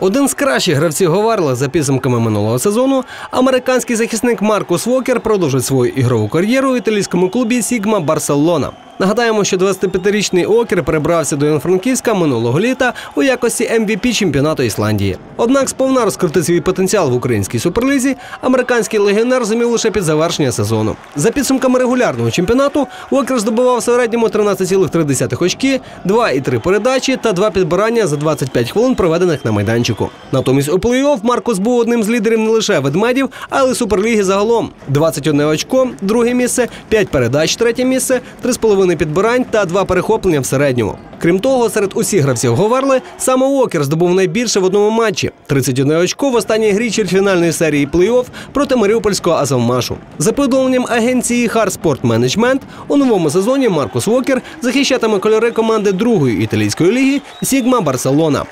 Один з кращих гравців Говарла за підсумками минулого сезону, американський захисник Маркус Вокер продовжить свою ігрову кар'єру у італійському клубі Сігма Барселона. Нагадаємо, що 25-річний Окер перебрався до Івано-Франківська минулого літа у якості MVP чемпіонату Ісландії. Однак сповна розкрити свій потенціал в українській суперлізі американський легіонер зумів лише під завершення сезону. За підсумками регулярного чемпіонату Окер здобував в середньому 13,3 очки, 2,3 передачі та 2 підбирання за 25 хвилин, проведених на майданчику. Натомість у плей-офф Маркус був одним з лідерів не лише ведмедів, але й суперліги загалом. 21 очко, друге місце, 5 передач, третє місце, 3,5 підбирань та два перехоплення в середньому. Крім того, серед усіх гравців Говерли саме Уокер здобув найбільше в одному матчі 31 очко в останній грі чвертьфінальної серії плей-офф проти Маріупольського Азовмашу. За повідомленням агенції Sport Management, у новому сезоні Маркус Уокер захищатиме кольори команди другої італійської ліги Сігма Барселона.